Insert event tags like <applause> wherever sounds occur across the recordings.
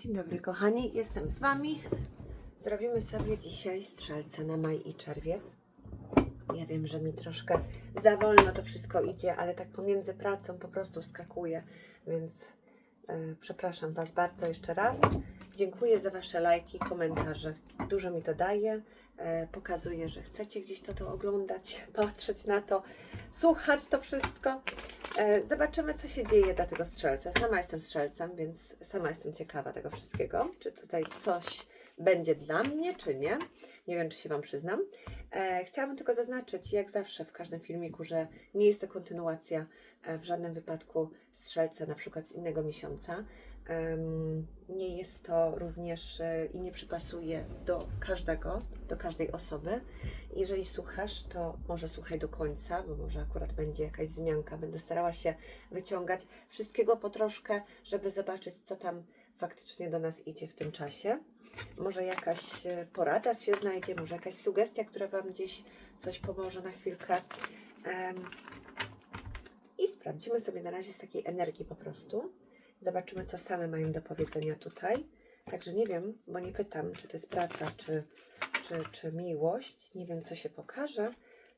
Dzień dobry kochani, jestem z Wami. Zrobimy sobie dzisiaj strzelce na maj i czerwiec. Ja wiem, że mi troszkę za wolno to wszystko idzie, ale tak pomiędzy pracą po prostu skakuję, więc e, przepraszam Was bardzo jeszcze raz. Dziękuję za Wasze lajki, komentarze. Dużo mi to daje. E, pokazuje, że chcecie gdzieś to, to oglądać, <laughs> patrzeć na to, słuchać to wszystko. E, Zobaczymy, co się dzieje dla tego strzelca. Sama jestem strzelcem, więc sama jestem ciekawa tego wszystkiego. Czy tutaj coś będzie dla mnie, czy nie. Nie wiem, czy się Wam przyznam. E, chciałabym tylko zaznaczyć, jak zawsze w każdym filmiku, że nie jest to kontynuacja e, w żadnym wypadku strzelca, na przykład z innego miesiąca. Em, nie jest to również e, i nie przypasuje do każdego, do każdej osoby. Jeżeli słuchasz, to może słuchaj do końca, bo może akurat będzie jakaś zmianka. Będę starała się wyciągać wszystkiego po troszkę, żeby zobaczyć, co tam faktycznie do nas idzie w tym czasie. Może jakaś e, porada się znajdzie, może jakaś sugestia, która Wam gdzieś coś pomoże na chwilkę. I sprawdzimy sobie na razie z takiej energii po prostu. Zobaczymy, co same mają do powiedzenia tutaj. Także nie wiem, bo nie pytam, czy to jest praca, czy, czy, czy miłość. Nie wiem, co się pokaże.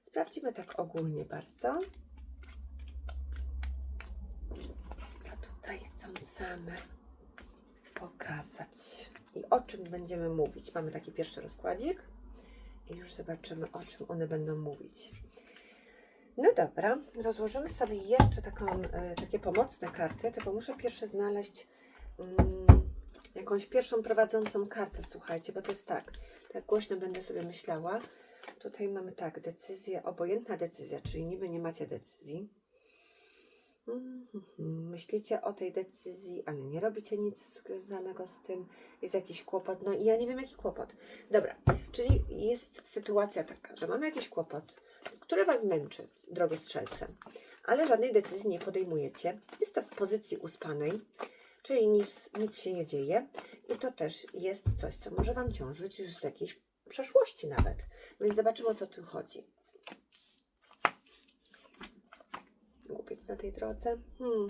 Sprawdzimy tak ogólnie bardzo. Co tutaj chcą same pokazać i o czym będziemy mówić. Mamy taki pierwszy rozkładzik i już zobaczymy, o czym one będą mówić. No dobra, rozłożymy sobie jeszcze taką, e, takie pomocne karty, tylko muszę pierwsze znaleźć mm, jakąś pierwszą prowadzącą kartę, słuchajcie, bo to jest tak, tak głośno będę sobie myślała. Tutaj mamy tak, decyzję, obojętna decyzja, czyli niby nie macie decyzji. Mhm. Myślicie o tej decyzji, ale nie robicie nic związanego z tym. Jest jakiś kłopot. No i ja nie wiem, jaki kłopot. Dobra, czyli jest sytuacja taka, że mamy jakiś kłopot, który Was męczy, drogo strzelce, ale żadnej decyzji nie podejmujecie. Jest to w pozycji uspanej, czyli nic, nic się nie dzieje. I to też jest coś, co może Wam ciążyć już z jakiejś przeszłości nawet. Więc zobaczymy, o co tu chodzi. głupiec na tej drodze. Hmm.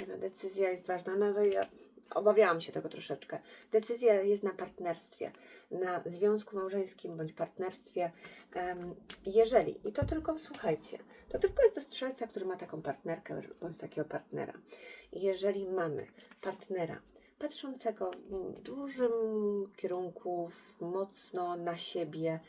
Dobra, decyzja jest ważna. No to ja obawiałam się tego troszeczkę. Decyzja jest na partnerstwie, na związku małżeńskim bądź partnerstwie. Jeżeli, i to tylko słuchajcie, to tylko jest do strzelca, który ma taką partnerkę bądź takiego partnera. Jeżeli mamy partnera patrzącego w dużym kierunku, mocno na siebie,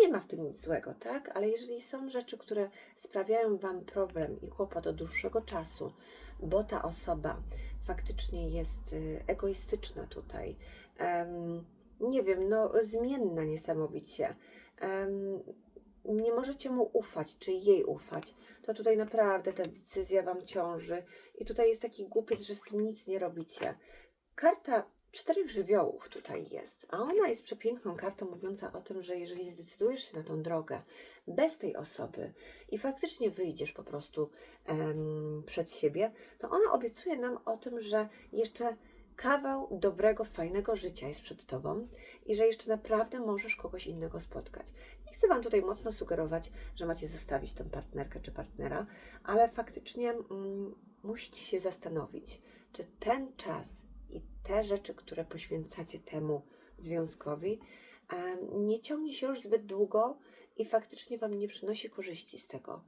nie ma w tym nic złego, tak? Ale jeżeli są rzeczy, które sprawiają Wam problem i kłopot od dłuższego czasu, bo ta osoba faktycznie jest y, egoistyczna tutaj, em, nie wiem, no zmienna niesamowicie, em, nie możecie mu ufać, czy jej ufać, to tutaj naprawdę ta decyzja Wam ciąży i tutaj jest taki głupiec, że z tym nic nie robicie. Karta czterech żywiołów tutaj jest, a ona jest przepiękną kartą mówiąca o tym, że jeżeli zdecydujesz się na tą drogę bez tej osoby i faktycznie wyjdziesz po prostu em, przed siebie, to ona obiecuje nam o tym, że jeszcze kawał dobrego, fajnego życia jest przed Tobą i że jeszcze naprawdę możesz kogoś innego spotkać. Nie chcę Wam tutaj mocno sugerować, że macie zostawić tą partnerkę czy partnera, ale faktycznie mm, musicie się zastanowić, czy ten czas i te rzeczy, które poświęcacie temu związkowi, em, nie ciągnie się już zbyt długo i faktycznie Wam nie przynosi korzyści z tego.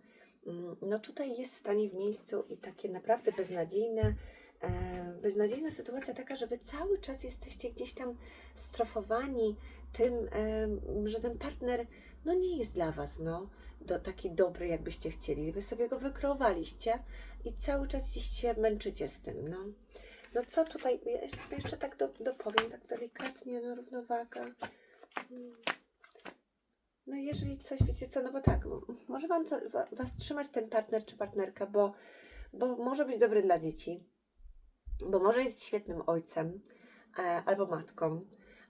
Mm, No tutaj jest stanie w miejscu i takie naprawdę beznadziejne, e, beznadziejna sytuacja taka, że Wy cały czas jesteście gdzieś tam strofowani tym, em, że ten partner no nie jest dla Was, no, do, taki dobry, jakbyście chcieli. Wy sobie go wykreowaliście i cały czas gdzieś się męczycie z tym, no. No co tutaj, ja sobie jeszcze tak do, dopowiem, tak delikatnie, no równowaga. Mm. No jeżeli coś, wiecie co, no bo tak, może wam wa- was trzymać ten partner czy partnerka, bo, bo może być dobry dla dzieci, bo może jest świetnym ojcem e, albo matką,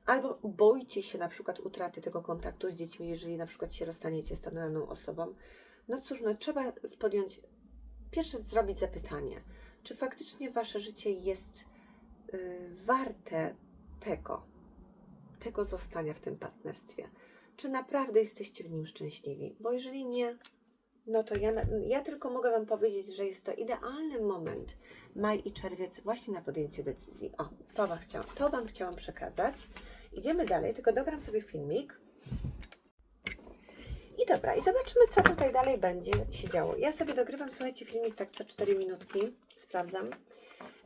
albo boicie się na przykład utraty tego kontaktu z dziećmi, jeżeli na przykład się rozstaniecie z daną osobą. No cóż, no trzeba podjąć, pierwsze zrobić zapytanie, czy faktycznie wasze życie jest y, warte tego, tego zostania w tym partnerstwie. Czy naprawdę jesteście w nim szczęśliwi? Bo jeżeli nie, no to ja, ja tylko mogę Wam powiedzieć, że jest to idealny moment, maj i czerwiec, właśnie na podjęcie decyzji. O, to Wam chciałam, to wam chciałam przekazać. Idziemy dalej, tylko dogram sobie filmik. Dobra, i zobaczymy, co tutaj dalej będzie się działo. Ja sobie dogrywam, słuchajcie, filmik tak co 4 minutki, sprawdzam,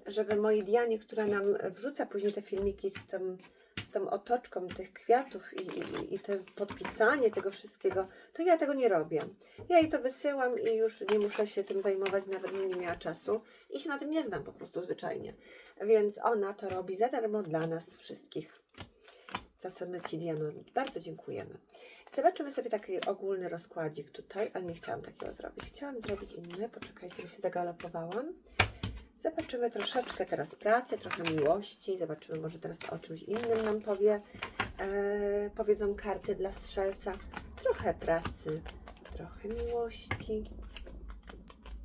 żeby moi Dianie, która nam wrzuca później te filmiki z tym, z tą otoczką tych kwiatów i, i, i to podpisanie tego wszystkiego, to ja tego nie robię. Ja jej to wysyłam i już nie muszę się tym zajmować, nawet nie miała czasu i się na tym nie znam po prostu zwyczajnie. Więc ona to robi za darmo dla nas wszystkich. Za co my Ci, Diano, bardzo dziękujemy. Zobaczymy sobie taki ogólny rozkładzik tutaj, ale nie chciałam takiego zrobić. Chciałam zrobić inny. Poczekajcie, bo się zagalopowałam. Zobaczymy troszeczkę teraz pracy, trochę miłości. Zobaczymy, może teraz o czymś innym nam powie. E, powiedzą karty dla strzelca. Trochę pracy, trochę miłości,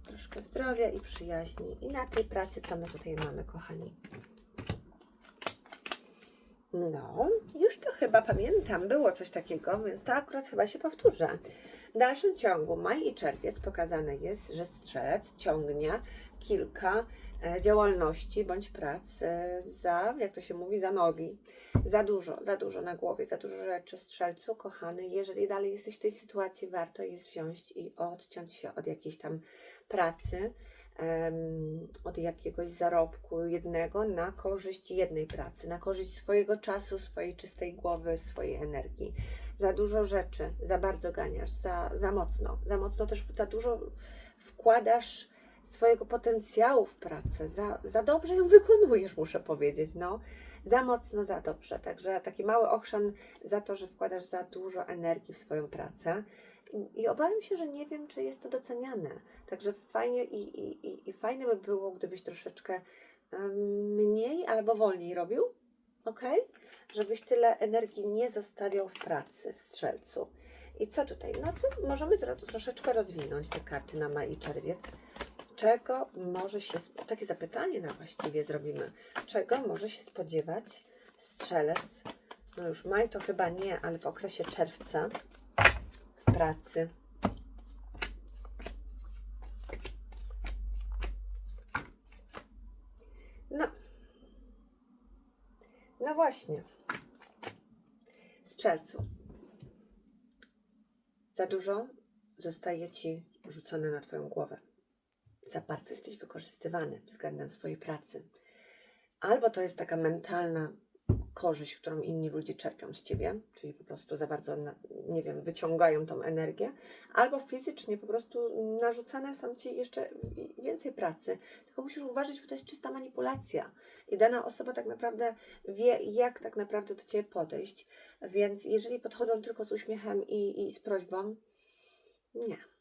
troszkę zdrowia i przyjaźni. I na tej pracy, co my tutaj mamy, kochani. No, już chyba pamiętam, było coś takiego, więc to akurat chyba się powtórzę. W dalszym ciągu maj i czerwiec pokazane jest, że strzelec ciągnie kilka e, działalności bądź prac e, za, jak to się mówi, za nogi. Za dużo, za dużo na głowie, za dużo rzeczy. Strzelcu, kochany, jeżeli dalej jesteś w tej sytuacji, warto jest wziąć i odciąć się od jakiejś tam pracy, od jakiegoś zarobku jednego na korzyść jednej pracy, na korzyść swojego czasu, swojej czystej głowy, swojej energii. Za dużo rzeczy, za bardzo ganiasz, za, za mocno, za mocno też za dużo wkładasz swojego potencjału w pracę, za, za dobrze ją wykonujesz, muszę powiedzieć, no. Za mocno, za dobrze. Także taki mały ochrzan za to, że wkładasz za dużo energii w swoją pracę. I, obawiam się, że nie wiem, czy jest to doceniane. Także fajnie i, i, i, i fajne by było, gdybyś troszeczkę mniej albo wolniej robił, ok? Żebyś tyle energii nie zostawiał w pracy, strzelcu. I co tutaj? No co, możemy tro, troszeczkę rozwinąć te karty na maj i czerwiec. Czego może się, takie zapytanie na właściwie zrobimy. Czego może się spodziewać strzelec? No już maj to chyba nie, ale w okresie czerwca w pracy. No. No właśnie. Strzelcu. Za dużo zostaje ci rzucone na Twoją głowę. Za bardzo jesteś wykorzystywany względem swojej pracy. Albo to jest taka mentalna korzyść, którą inni ludzie czerpią z ciebie, czyli po prostu za bardzo, nie wiem, wyciągają tą energię, albo fizycznie po prostu narzucane są ci jeszcze więcej pracy. Tylko musisz uważać, bo to jest czysta manipulacja. I dana osoba tak naprawdę wie, jak tak naprawdę do ciebie podejść. Więc jeżeli podchodzą tylko z uśmiechem i, i z prośbą, nie.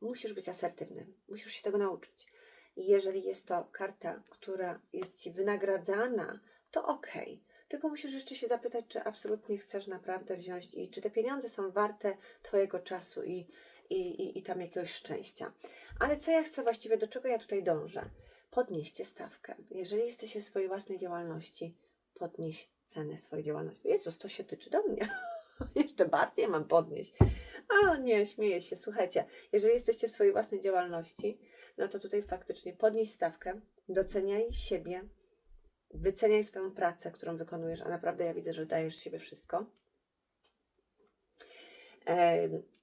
Musisz być asertywny. Musisz się tego nauczyć. Jeżeli jest to karta, która jest ci wynagradzana, to okej. Tylko musisz jeszcze się zapytać, czy absolutnie chcesz naprawdę wziąć i czy te pieniądze są warte Twojego czasu i, i, i, i tam jakiegoś szczęścia. Ale co ja chcę właściwie, do czego ja tutaj dążę? Podnieście stawkę. Jeżeli jesteście w swojej własnej działalności, podnieś cenę swojej działalności. Jezus, to się tyczy do mnie. <laughs> <laughs> Jeszcze bardziej mam podnieść. A nie, śmieję się. Słuchajcie, jeżeli jesteście w swojej własnej działalności, no to tutaj faktycznie podnieś stawkę, doceniaj siebie, wyceniaj swoją pracę, którą wykonujesz, a naprawdę ja widzę, że dajesz siebie wszystko.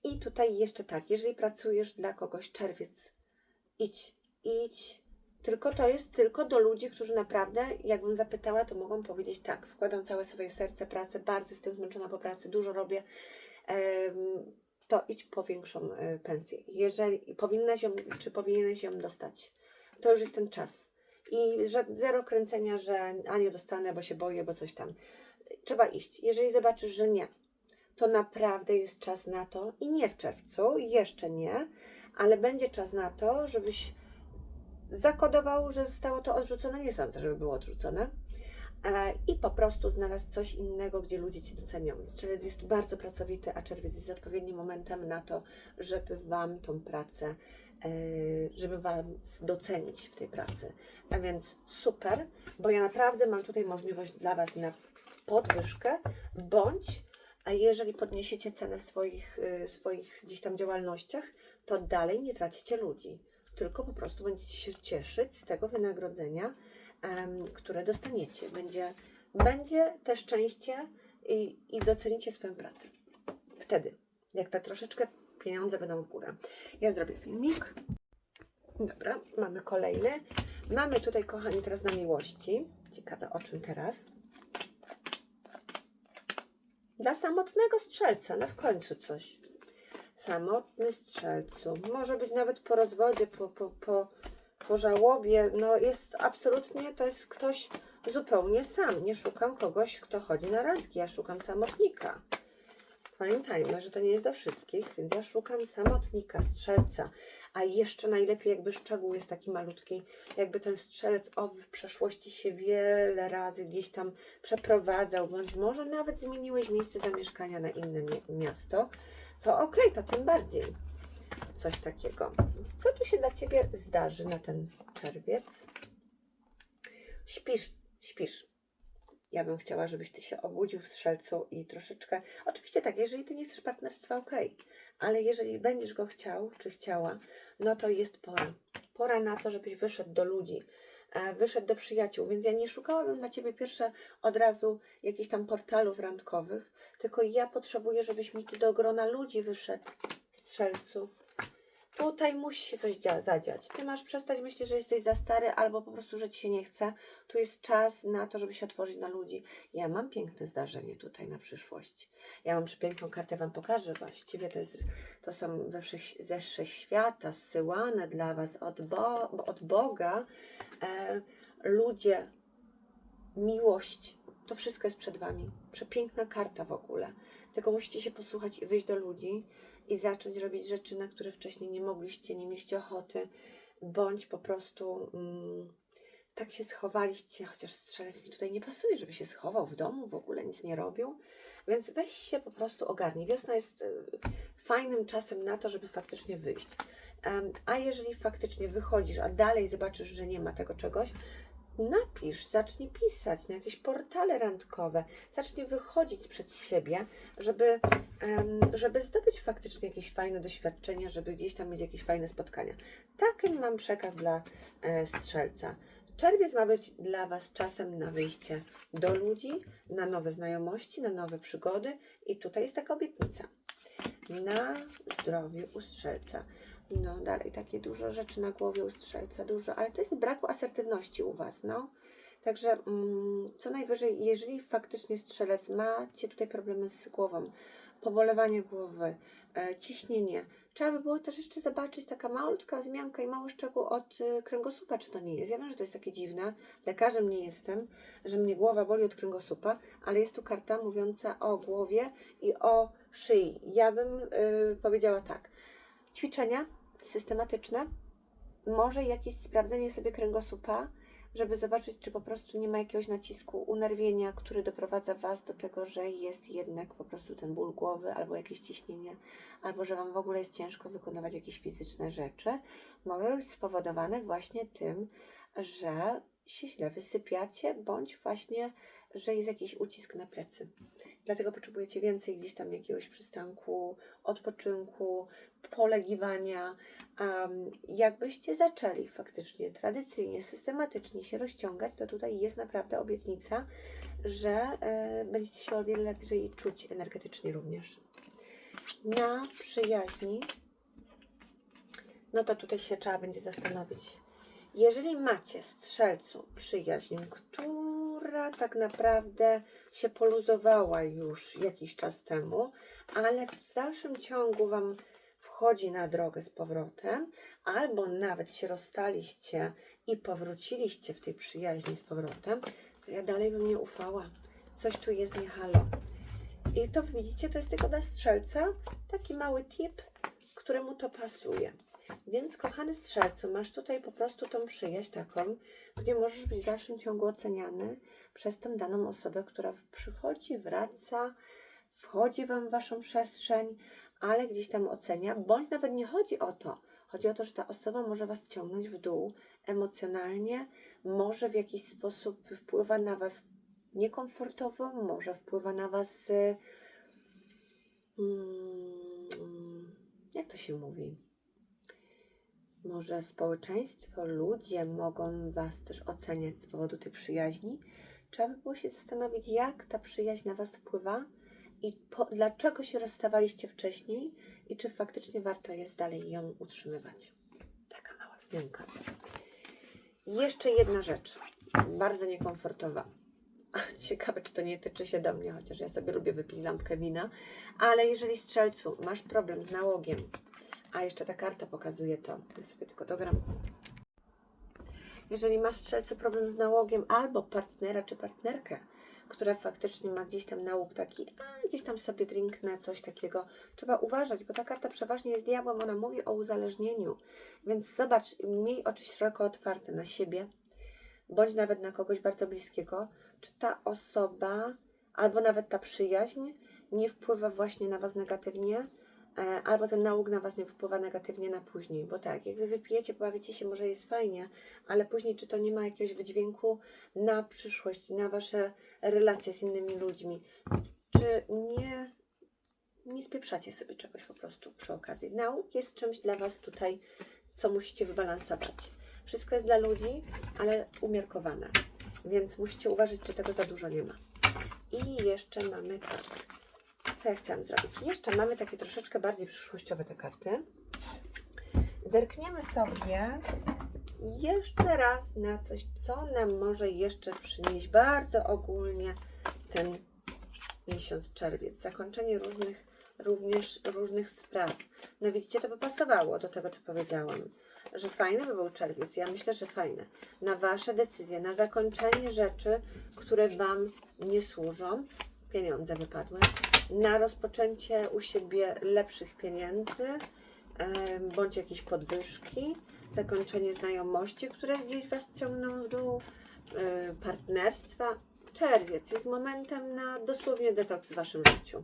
I tutaj jeszcze tak, jeżeli pracujesz dla kogoś czerwiec, idź, idź. Tylko to jest tylko do ludzi, którzy naprawdę, jakbym zapytała, to mogą powiedzieć tak, wkładam całe swoje serce, pracę, bardzo jestem zmęczona po pracy, dużo robię, to idź po większą e, pensję. Jeżeli powinnaś ją, czy powinieneś ją dostać, to już jest ten czas. I zero kręcenia, że a nie dostanę, bo się boję, bo coś tam. Trzeba iść. Jeżeli zobaczysz, że nie, to naprawdę jest czas na to i nie w czerwcu, jeszcze nie, ale będzie czas na to, żebyś zakodował, że zostało to odrzucone. Nie sądzę, żeby było odrzucone. E, I po prostu znalazł coś innego, gdzie ludzie Cię docenią. Strzelec jest bardzo pracowity, a czerwiec jest odpowiednim momentem na to, żeby Wam tą pracę, e, żeby Wam docenić w tej pracy. A więc super, bo ja naprawdę mam tutaj możliwość dla Was na podwyżkę, bądź a jeżeli podniesiecie cenę w swoich, swoich gdzieś tam działalnościach, to dalej nie tracicie ludzi, tylko po prostu będziecie się cieszyć z tego wynagrodzenia, które dostaniecie. Będzie, będzie też szczęście i, i docenicie swoją pracę. Wtedy, jak ta troszeczkę pieniądze będą w górę. Ja zrobię filmik. Dobra, mamy kolejny. Mamy tutaj, kochani, teraz na miłości. Ciekawe o czym teraz. Dla samotnego strzelca, no w końcu coś. Samotny strzelcu. Może być nawet po rozwodzie, po, po, po, po żałobie. No jest absolutnie, to jest ktoś zupełnie sam. Nie szukam kogoś, kto chodzi na randki. Ja szukam samotnika. Pamiętajmy, że to nie jest do wszystkich, więc ja szukam samotnika, strzelca. A jeszcze najlepiej, jakby szczegół jest taki malutki, jakby ten strzelec o, w przeszłości się wiele razy gdzieś tam przeprowadzał, bądź może nawet zmieniłeś miejsce zamieszkania na inne mi- miasto, to okej, to tym bardziej coś takiego. Co tu się dla Ciebie zdarzy na ten czerwiec? Śpisz, śpisz. Ja bym chciała, żebyś Ty się obudził w strzelcu i troszeczkę. Oczywiście tak, jeżeli Ty nie chcesz partnerstwa, okej, ale jeżeli będziesz go chciał czy chciała, no to jest pora. Pora na to, żebyś wyszedł do ludzi, e, wyszedł do przyjaciół. Więc ja nie szukałabym dla Ciebie pierwsze od razu jakichś tam portalów randkowych, tylko ja potrzebuję, żebyś mi Ty do grona ludzi wyszedł, strzelcu. Tutaj musi się coś dzia- zadziać. Ty masz przestać myśleć, że jesteś za stary, albo po prostu, że ci się nie chce. Tu jest czas na to, żeby się otworzyć na ludzi. Ja mam piękne zdarzenie tutaj na przyszłość. Ja mam przepiękną kartę, Wam pokażę. Właściwie to, jest, to są we wszech, ze wszechświata zsyłane dla Was od, Bo, od Boga e, ludzie, miłość. To wszystko jest przed Wami. Przepiękna karta w ogóle. Tylko musicie się posłuchać i wyjść do ludzi i zacząć robić rzeczy, na które wcześniej nie mogliście, nie mieliście ochoty, bądź po prostu mm, tak się schowaliście, chociaż strzelec mi tutaj nie pasuje, żeby się schował w domu, w ogóle nic nie robił. Więc weź się po prostu ogarnij. Wiosna jest y, fajnym czasem na to, żeby faktycznie wyjść. A jeżeli faktycznie wychodzisz, a dalej zobaczysz, że nie ma tego czegoś, napisz, zacznij pisać na jakieś portale randkowe, zacznij wychodzić przed siebie, żeby, żeby zdobyć faktycznie jakieś fajne doświadczenia, żeby gdzieś tam mieć jakieś fajne spotkania. Taki mam przekaz dla e, strzelca. Czerwiec ma być dla Was czasem na wyjście do ludzi, na nowe znajomości, na nowe przygody i tutaj jest taka obietnica. Na zdrowiu u strzelca. No dalej, takie dużo rzeczy na głowie u strzelca, dużo, ale to jest braku asertywności u Was, no. Także mm, co najwyżej, jeżeli faktycznie strzelec macie tutaj problemy z głową, pobolewanie głowy, e, ciśnienie, trzeba by było też jeszcze zobaczyć taka malutka zmianka i mały szczegół od y, kręgosłupa, czy to nie jest. Ja wiem, że to jest takie dziwne, lekarzem nie jestem, że mnie głowa boli od kręgosłupa, ale jest tu karta mówiąca o głowie i o szyi. Ja bym y, powiedziała tak, ćwiczenia systematyczne, może jakieś sprawdzenie sobie kręgosłupa, żeby zobaczyć, czy po prostu nie ma jakiegoś nacisku, unerwienia, który doprowadza Was do tego, że jest jednak po prostu ten ból głowy, albo jakieś ciśnienie, albo że Wam w ogóle jest ciężko wykonywać jakieś fizyczne rzeczy. Może być spowodowane właśnie tym, że się źle wysypiacie, bądź właśnie, że jest jakiś ucisk na plecy. Dlatego potrzebujecie więcej gdzieś tam jakiegoś przystanku, odpoczynku, polegiwania. Um, jakbyście zaczęli faktycznie tradycyjnie, systematycznie się rozciągać, to tutaj jest naprawdę obietnica, że e, będziecie się o wiele lepiej czuć energetycznie również. Na przyjaźni, no to tutaj się trzeba będzie zastanowić. Jeżeli macie strzelcu przyjaźń, która tak naprawdę się poluzowała już jakiś czas temu, ale w dalszym ciągu Wam wchodzi na drogę z powrotem, albo nawet się rozstaliście i powróciliście w tej przyjaźni z powrotem, to ja dalej bym nie ufała. Coś tu jest nie halo. I to widzicie, to jest tylko dla strzelca taki mały tip, któremu to pasuje. Więc kochany strzelcu, masz tutaj po prostu tą przyjaźń taką, gdzie możesz być w dalszym ciągu oceniany przez tą daną osobę, która przychodzi, wraca, wchodzi Wam w Waszą przestrzeń, ale gdzieś tam ocenia, bądź nawet nie chodzi o to. Chodzi o to, że ta osoba może Was ciągnąć w dół emocjonalnie, może w jakiś sposób wpływa na Was niekomfortowo, może wpływa na Was. y, Mm, to się mówi? może społeczeństwo, ludzie mogą Was też oceniać z powodu tej przyjaźni. Trzeba by było się zastanowić, jak ta przyjaźń na Was wpływa i po, dlaczego się rozstawaliście wcześniej i czy faktycznie warto jest dalej ją utrzymywać. Taka mała wzmianka. Jeszcze jedna rzecz, bardzo niekomfortowa. <laughs> Ciekawe, czy to nie tyczy się do mnie, chociaż ja sobie lubię wypić lampkę wina. Ale jeżeli strzelcu masz problem z nałogiem, a jeszcze ta karta pokazuje to, ja sobie tylko dogram. Jeżeli masz strzelcu problem z nałogiem albo partnera czy partnerkę, która faktycznie ma gdzieś tam nałóg taki, a gdzieś tam sobie drinknę, coś takiego, trzeba uważać, bo ta karta przeważnie jest diabłem, ona mówi o uzależnieniu. Więc zobacz, miej oczy szeroko otwarte na siebie, bądź nawet na kogoś bardzo bliskiego, czy ta osoba, albo nawet ta przyjaźń nie wpływa właśnie na Was negatywnie, e, albo ten nauk na Was nie wpływa negatywnie na później. Bo tak, jak Wy wypijecie, pobawicie się, może jest fajnie, ale później czy to nie ma jakiegoś wydźwięku na przyszłość, na Wasze relacje z innymi ludźmi, czy nie, nie spieprzacie sobie czegoś po prostu przy okazji. Nauk jest czymś dla Was tutaj, co musicie wybalansować. Wszystko jest dla ludzi, ale umiarkowane. Więc musicie uważać, czy tego za dużo nie ma. I jeszcze mamy tak. Co ja chciałam zrobić? Jeszcze mamy takie troszeczkę bardziej przyszłościowe te karty. Zerkniemy sobie jeszcze raz na coś, co nam może jeszcze przynieść bardzo ogólnie ten miesiąc czerwiec. Zakończenie różnych, również różnych spraw. No widzicie, to by pasowało do tego, co powiedziałam że fajny by był czerwiec. Ja myślę, że fajny. Na Wasze decyzje, na zakończenie rzeczy, które Wam nie służą. Pieniądze wypadły. Na rozpoczęcie u siebie lepszych pieniędzy, bądź jakieś podwyżki. Zakończenie znajomości, które gdzieś Was ciągną w dół. partnerstwa. Czerwiec jest momentem na dosłownie detoks w Waszym życiu.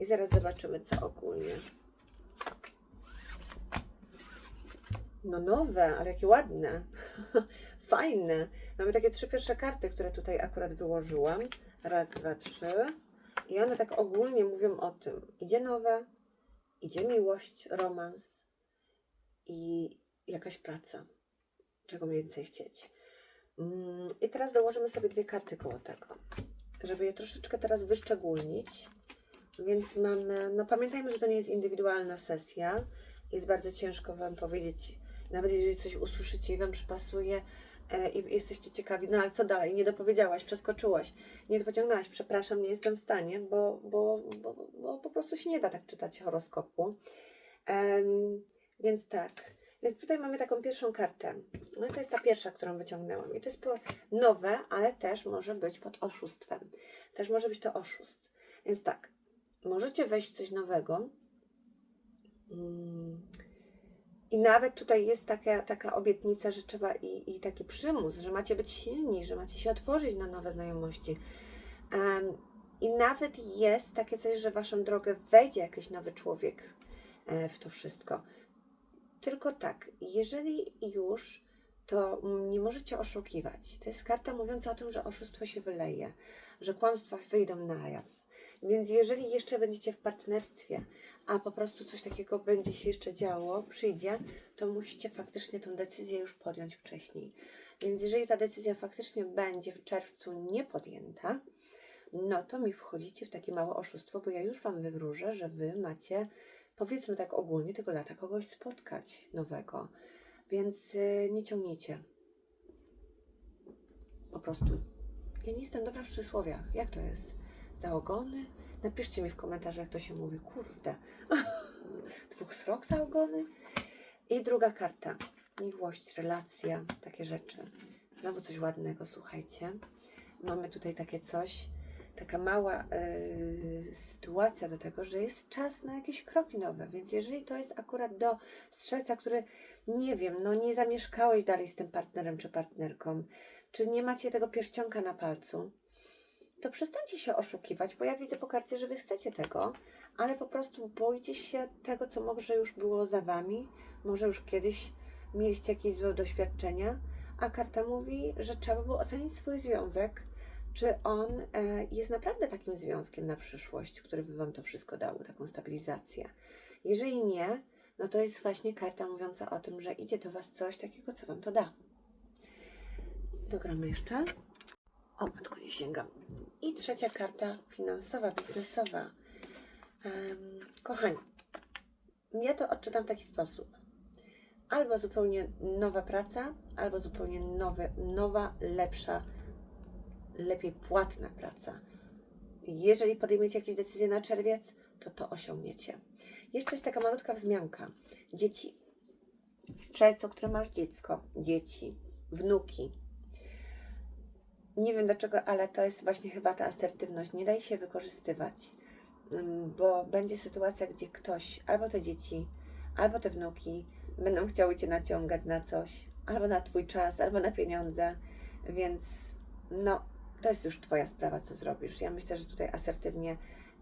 I zaraz zobaczymy, co ogólnie. No nowe, ale jakie ładne. <laughs> Fajne. Mamy takie trzy pierwsze karty, które tutaj akurat wyłożyłam. Raz, dwa, trzy. I one tak ogólnie mówią o tym. Idzie nowe, idzie miłość, romans i jakaś praca. Czego więcej chcieć. Mm, I teraz dołożymy sobie dwie karty koło tego, żeby je troszeczkę teraz wyszczególnić. Więc mamy, no pamiętajmy, że to nie jest indywidualna sesja. Jest bardzo ciężko Wam powiedzieć, nawet jeżeli coś usłyszycie i Wam przypasuje e, i jesteście ciekawi, no ale co dalej? Nie dopowiedziałaś, przeskoczyłaś, nie dopociągnęłaś, przepraszam, nie jestem w stanie, bo, bo, bo, bo po prostu się nie da tak czytać horoskopu. Więc tak. Więc tutaj mamy taką pierwszą kartę. No i to jest ta pierwsza, którą wyciągnęłam. I to jest nowe, ale też może być pod oszustwem. Też może być to oszust. Więc tak, możecie wejść coś nowego. I nawet tutaj jest taka, taka obietnica, że trzeba i, i taki przymus, że macie być silni, że macie się otworzyć na nowe znajomości. Em, I nawet jest takie coś, że waszą drogę wejdzie jakiś nowy człowiek e, w to wszystko. Tylko tak, jeżeli już, to nie możecie oszukiwać. To jest karta mówiąca o tym, że oszustwo się wyleje, że kłamstwa wyjdą na jaw. Więc jeżeli jeszcze będziecie w partnerstwie, a po prostu coś takiego będzie się jeszcze działo, przyjdzie, to musicie faktycznie tą decyzję już podjąć wcześniej. Więc jeżeli ta decyzja faktycznie będzie w czerwcu nie podjęta, no to mi wchodzicie w takie małe oszustwo, bo ja już Wam wywróżę, że Wy macie, powiedzmy tak ogólnie, tego lata kogoś spotkać nowego. Więc yy, nie ciągnijcie. Po prostu. Ja nie jestem dobra w przysłowiach. Jak to jest? Zaogony? Napiszcie mi w komentarzu, jak to się mówi. Kurde. <laughs> Dwóch srok za ogony? I druga karta. Miłość, relacja, takie rzeczy. Znowu coś ładnego, słuchajcie. Mamy tutaj takie coś, taka mała yy, sytuacja do tego, że jest czas na jakieś kroki nowe. Więc jeżeli to jest akurat do strzelca, który, nie wiem, no nie zamieszkałeś dalej z tym partnerem czy partnerką, czy nie macie tego pierścionka na palcu, to przestańcie się oszukiwać, bo ja widzę po karcie, że wy chcecie tego, ale po prostu boicie się tego, co może już było za wami, może już kiedyś mieliście jakieś złe doświadczenia, a karta mówi, że trzeba było ocenić swój związek, czy on e, jest naprawdę takim związkiem na przyszłość, który by wam to wszystko dało, taką stabilizację. Jeżeli nie, no to jest właśnie karta mówiąca o tym, że idzie do Was coś takiego, co Wam to da. Dogramy jeszcze. O, matko, nie sięgam. I trzecia karta finansowa, biznesowa. Em, kochani, ja to odczytam w taki sposób. Albo zupełnie nowa praca, albo zupełnie nowy, nowa, lepsza, lepiej płatna praca. Jeżeli podejmiecie jakieś decyzje na czerwiec, to to osiągniecie. Jeszcze jest taka malutka wzmianka. Dzieci. Strzelcu, który masz dziecko, dzieci, wnuki. Nie wiem dlaczego, ale to jest właśnie chyba ta asertywność. Nie daj się wykorzystywać, Ym, bo będzie sytuacja, gdzie ktoś, albo te dzieci, albo te wnuki będą chciały Cię naciągać na coś, albo na Twój czas, albo na pieniądze, więc no, to jest już Twoja sprawa, co zrobisz. Ja myślę, że tutaj asertywnie,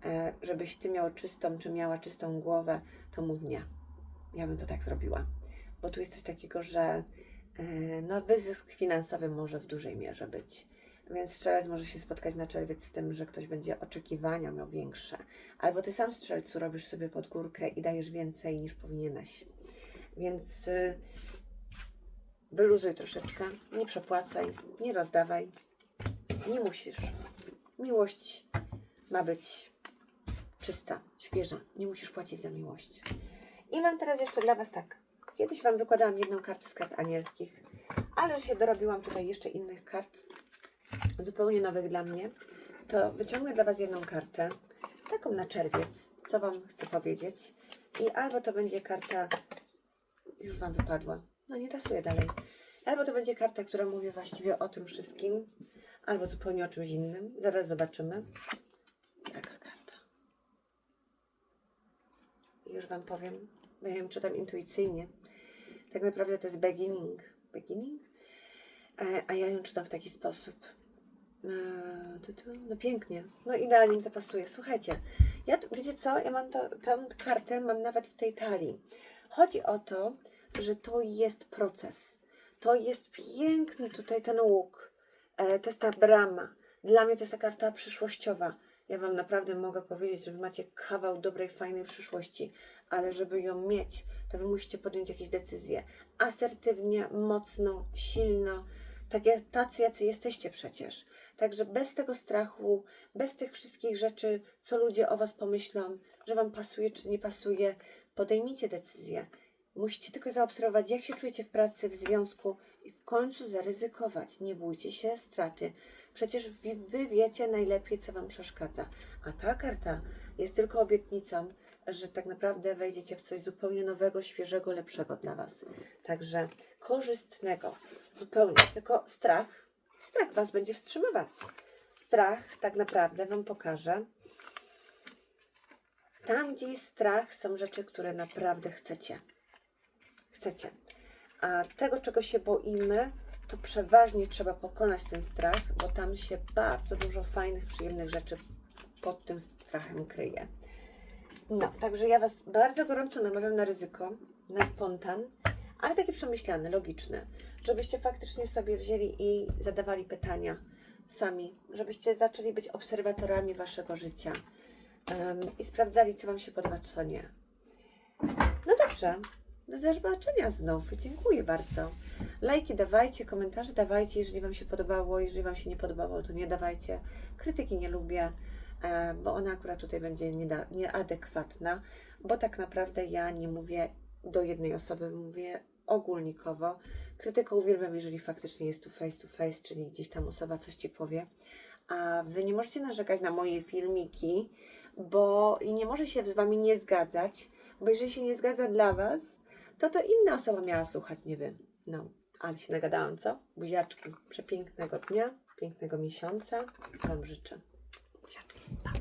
e, żebyś Ty miał czystą, czy miała czystą głowę, to mów nie. Ja bym to tak zrobiła. Bo tu jest coś takiego, że e, no, wyzysk finansowy może w dużej mierze być. Więc strzelec może się spotkać na czerwiec z tym, że ktoś będzie oczekiwania miał większe. Albo ty sam strzelcu robisz sobie pod górkę i dajesz więcej niż powinieneś. Więc y, wyluzuj troszeczkę, nie przepłacaj, nie rozdawaj. Nie musisz. Miłość ma być czysta, świeża. Nie musisz płacić za miłość. I mam teraz jeszcze dla Was tak. Kiedyś Wam wykładałam jedną kartę z kart anielskich, ale że się dorobiłam tutaj jeszcze innych kart, zupełnie nowych dla mnie, to wyciągnę dla Was jedną kartę, taką na czerwiec, co Wam chcę powiedzieć. I albo to będzie karta, już Wam wypadła, no nie tasuję dalej. Albo to będzie karta, która mówi właściwie o tym wszystkim, albo zupełnie o czymś innym. Zaraz zobaczymy. Jaka karta? Już Wam powiem, bo ja ją czytam intuicyjnie. Tak naprawdę to jest beginning. Beginning? E, A ja ją czytam w taki sposób. E, No pięknie. No idealnie mi to pasuje. Słuchajcie, ja wiecie co? Ja mam to, tę kartę, mam nawet w tej talii. Chodzi o to, że to jest proces. To jest piękny tutaj ten łuk. E, to jest ta brama. Dla mnie to jest ta karta przyszłościowa. Ja Wam naprawdę mogę powiedzieć, że Wy macie kawał dobrej, fajnej przyszłości, ale żeby ją mieć, to Wy musicie podjąć jakieś decyzje. Asertywnie, mocno, silno, tak jak tacy, jacy jesteście przecież. Także bez tego strachu, bez tych wszystkich rzeczy, co ludzie o Was pomyślą, że Wam pasuje czy nie pasuje, podejmijcie decyzję. Musicie tylko zaobserwować, jak się czujecie w pracy, w związku i w końcu zaryzykować. Nie bójcie się straty. Przecież wy wiecie najlepiej, co Wam przeszkadza. A ta karta jest tylko obietnicą, że tak naprawdę wejdziecie w coś zupełnie nowego, świeżego, lepszego dla Was. Także korzystnego. Zupełnie. Tylko strach, strach Was będzie wstrzymywać. Strach tak naprawdę Wam pokaże. Tam, gdzie jest strach, są rzeczy, które naprawdę chcecie. Chcecie. A tego, czego się boimy, to przeważnie trzeba pokonać ten strach, bo tam się bardzo dużo fajnych, przyjemnych rzeczy pod tym strachem kryje. No, także ja Was bardzo gorąco namawiam na ryzyko, na spontan, ale takie przemyślane, logiczne, żebyście faktycznie sobie wzięli i zadawali pytania sami, żebyście zaczęli być obserwatorami Waszego życia em, i sprawdzali, co Wam się podoba, co nie. No dobrze, do zobaczenia znów. Dziękuję bardzo. Lajki dawajcie, komentarze dawajcie, jeżeli Wam się podobało. Jeżeli Wam się nie podobało, to nie dawajcie. Krytyki nie lubię, bo ona akurat tutaj będzie nieadekwatna, bo tak naprawdę ja nie mówię do jednej osoby, mówię ogólnikowo. Krytykę uwielbiam, jeżeli faktycznie jest tu face to face, czyli gdzieś tam osoba coś Ci powie. A Wy nie możecie narzekać na moje filmiki, bo i nie może się z Wami nie zgadzać, bo jeżeli się nie zgadza dla Was, to to inna osoba miała słuchać, nie Wy. No, ale się nagadałam, co? Buziaczki, przepięknego dnia, pięknego miesiąca Wam życzę. Buziaczki, pa.